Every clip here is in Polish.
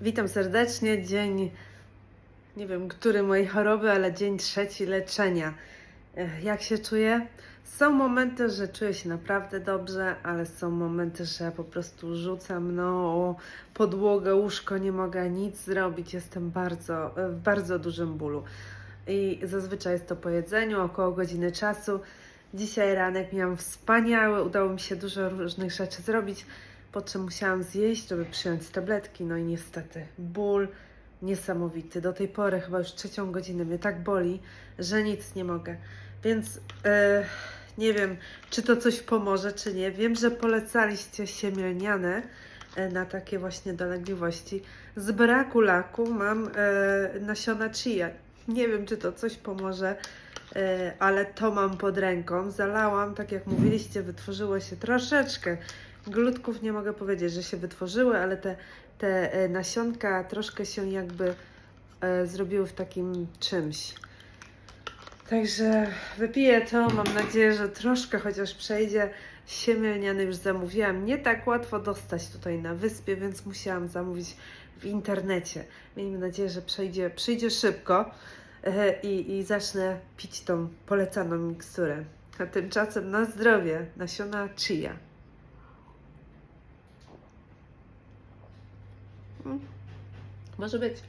Witam serdecznie. Dzień, nie wiem, który mojej choroby, ale dzień trzeci leczenia. Ech, Jak się czuję? Są momenty, że czuję się naprawdę dobrze, ale są momenty, że po prostu rzucam no, podłogę, łóżko, nie mogę nic zrobić. Jestem bardzo, w bardzo dużym bólu. I zazwyczaj jest to po jedzeniu, około godziny czasu. Dzisiaj ranek miałam wspaniały, udało mi się dużo różnych rzeczy zrobić, po czym musiałam zjeść, żeby przyjąć tabletki. No i niestety ból niesamowity. Do tej pory, chyba już trzecią godzinę, mnie tak boli, że nic nie mogę. Więc e, nie wiem, czy to coś pomoże, czy nie. Wiem, że polecaliście siemielniane e, na takie właśnie dolegliwości. Z braku laku mam e, nasiona chia. Nie wiem, czy to coś pomoże, e, ale to mam pod ręką. Zalałam, tak jak mówiliście, wytworzyło się troszeczkę glutków. Nie mogę powiedzieć, że się wytworzyły, ale te, te e, nasionka troszkę się jakby e, zrobiły w takim czymś. Także wypiję to. Mam nadzieję, że troszkę chociaż przejdzie. Siemielniany już zamówiłam. Nie tak łatwo dostać tutaj na wyspie, więc musiałam zamówić w internecie. Miejmy nadzieję, że przejdzie, przyjdzie szybko i, i zacznę pić tą polecaną miksturę. A tymczasem na zdrowie nasiona chia. Mm. Może być.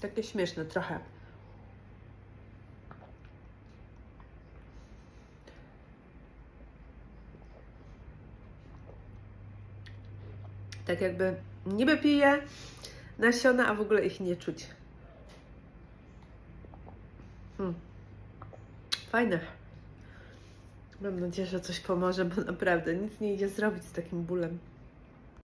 Takie śmieszne trochę. Tak jakby niby piję nasiona, a w ogóle ich nie czuć. Hmm. Fajne. Mam nadzieję, że coś pomoże, bo naprawdę nic nie idzie zrobić z takim bólem.